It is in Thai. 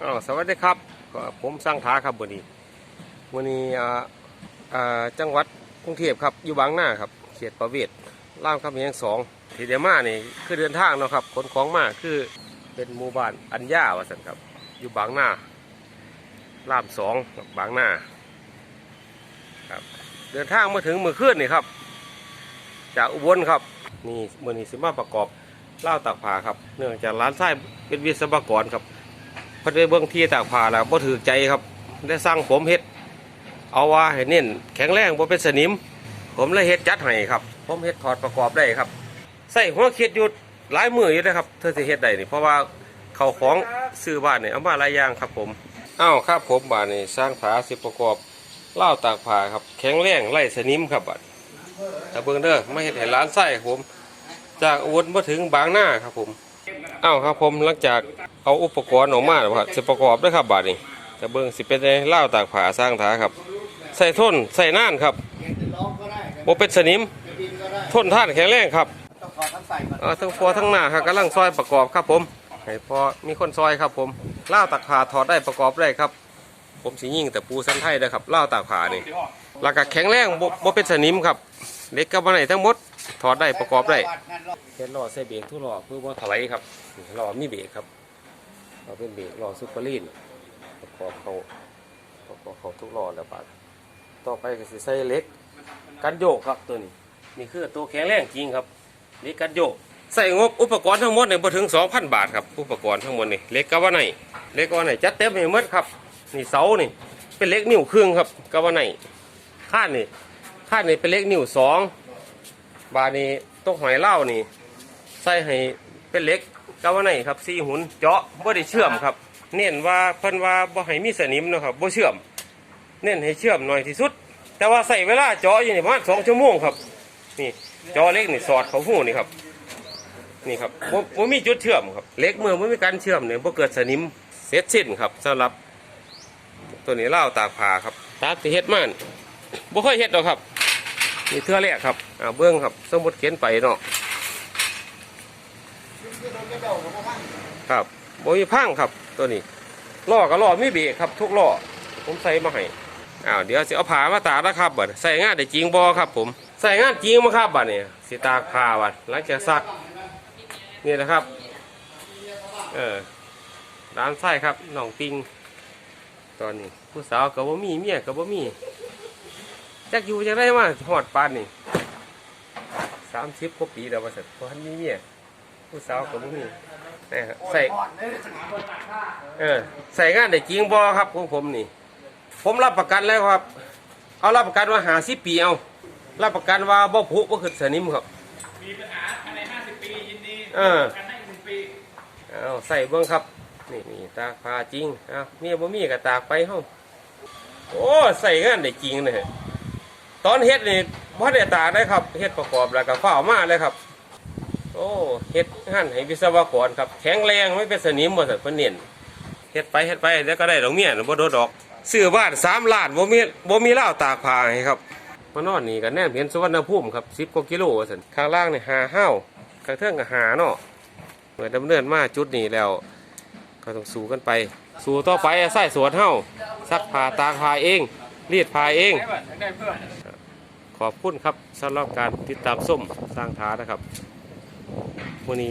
สวัสดีครับผมสร้างท้าครับวันนี้วันนี้จังหวัดกรุงเทพครับอยู่บางหน้าครับเขตประเวศล่ามคำแหงสองทีเดมานี่คือเดินทางเนาะครับขนของมาคือเป็นหมู่บ้านอัญญาวสันครับ อยู่บางหน้าล่ามสองบางหน้าครับเดินทางมาถึงเมื่อคืนนี่ครับ จากอุบลครับนี่มือนี้สิมาประกอบเล่าตากผาครับ เนื่องจากร้านไส้เป็นวิศวกรครับ เพิ่นไปเบิ่งที่ตากผ้าแล้วบ่ถือใจครับได้สั่งผมเฮ็ด เอาว่าให้เน้นแข็งแรงบ่เป็นสนิม ผมเลยเฮ็ดจัดให้ครับ ผมเฮ็ดถอดประกอบได้ครับใส่หัวเขียดอยู่หลายมืออยู่นะครับเธอสิเฮ็ดได้นี่เพราะว่าเขาของซื้อบ้านเนี่ยเอามาหลายอย่างครับผมอ้าวครับผมบ้านนี่สร้างผาสิประกอบเล่าตากผ้าครับ แข็งแรงไล่สนิมครับบัดแต่เบิงเด้อไม่เฮ็ดให้ร้านไส้ผม จากอุบลมาถึงบางหน้าครับผมอ้าวครับผมหลังจาก เอาอุปกรณ์ออกมาแล้วครับสิประกอบด้วยครับบาดนี้จะเบิ่งสิเป็นในเล่าตากผาสร้างถาครับ ใส่ทนใส่น่านครับบ่เป็นสนิมทนท่านแข็งแรงครับออทั้งใส่ก่อนเออทั้งฟอทั้งหน้าครับกำลังซอยประกอบครับผมให้พอมีคนซอยครับผมเล่าตากผาถอดได้ประกอบได้ครับ ผมสิยิ่งแต่ปูสันไทยนะครับเล่าตากผานี่แล้วก็แข็งแรงบ่บ่เป็นสนิมครับเล็กกับอะไรทั้งหมดถอดได้ประกอบได้เฮ็ดล้อใส่เบรกทุกล้อเพื่อว่าถลายครับล้อมีเบรกครับ เราเป็นเบรกล้อซุปเปอร์ลีนประกอบเขาประกอบเขาทุกล้อแล้วบาดต่อไปก็สิใส่เล็กกันโยกครับตัวนี้นี่คือตัวแข็งแรงจริงครับเล็กกันโยกใส่งบอุปกรณ์ทั้งหมดเนี่ยบ่ถึง 2,000 บาทครับอุปกรณ์ทั้งหมดนี่เล็กกะว่าไหนเล็กกะว่าไหนจัดเต็มให้หมดครับนี่เสานี่เป็นเล็กนิ้วครึ่งครับกะว่าไหนข้านนี่ข้านนี่เป็นเล็กนิ้วสองบาดนี้ตกหอยเล่านี่ใส่ให้เป็นเล็ก กาวาไนครับสี่หุนเจาะบ่ได้เชื่อมครับ เน้นว่าเพิ่นว่าบ่ให้มีสนิมเนาะครับบ่เชื่อม เน้นให้เชื่อมหน่อยที่สุด แต่ว่าใส่เวลาเจาะอยู่นี่ประมาณสองชั่วโมงครับ นี่เจาะเล็กนี่สอดเข้าหูนี่ครับ นี่ครับบ่บ่มีจุดเชื่อมครับ เล็กเมื่อบ่มีการเชื่อมเนี่ยบ่เกิดสนิมเสร็จสิ้นครับสำหรับ ตัวนี้เล่าตากผ้าครับ ตากที่เฮ็ดมานี่บ่เคยเฮ็ดหรอกครับนี่เทื่อแรกครับอ่าเบิ่งครับสมมุติเขียนไปเนาะ ครับโบยพังครับตัวนี้ล้อก็ล้อมีเบรกครับ ทุกล้อผมใส่มาให้อ้าวเดี๋ยวสิเอาผ้ามาตากนะครับบัดใส่งานได้จริงบอครับ ผมใส่งานจริงมาครับบัดเนี่ยสิตากผ้าบัดหลังจากซักนี่นะครับ เออร้านไส้ครับน้องปิง ตอนนี้ ผู้สาวกับบ่มีเมียกับบ่มีจักอยู่จังได้มาหอดปานนี่สามสิบกว่าปีแล้วว่าสัตว์เพราะท่านมีเมียผู้สาวกับบ่มี นะฮะใส่เออใส่งานได้จริงบอครับของผมนี่ ผมรับประกันแล้วครับ เอารับประกันว่าหาสิปีเอารับประกันว่าบ่ผุบ่ขึ้นสนิมครับ มีปัญหาภายใน50ปียินดีเออกันให้หนึ่งปีเอาใส่เบิ้งครับ นี่นี่ตากผ้าจริงเอาเมียบ่มีก็ตากไปเฮาโอ้ใส่งานได้จริงนะฮะตอนเฮ็ดนี่บ่ได้ตากได้ครับเฮ็ดประกอบแล้วก็ฝ้าวมาเลยครับโอ้เฮ็ดงานให้วิศวกรครับ แข็งแรงไม่เป็นสนิมบ่ซั่นเพิ่นเน้นเฮ็ดไปเฮ็ดไปแล้วก็ได้ดอกเมียน่ะบ่โดนดอกซื้อบ้าน3ล้านบ่มีบ่มีราตากผ้าให้ครับมานอนนี่ก็แนมเห็นสุวรรณภูมิครับ10กว่ากิโลว่าซั่นข้างล่างนี่หาห้าวข้างเทิงก็หาเนาะเมื่อดำเนินมาจุดนี้แล้ว ก็ต้องสู้กันไป สู้ต่อไปใส่สวนเฮาซักผ้าตากผ้าเองรีดผ้าเอง ขอบคุณครับสำหรับการติดตามส้มสร้างฐานนะครับ วันนี้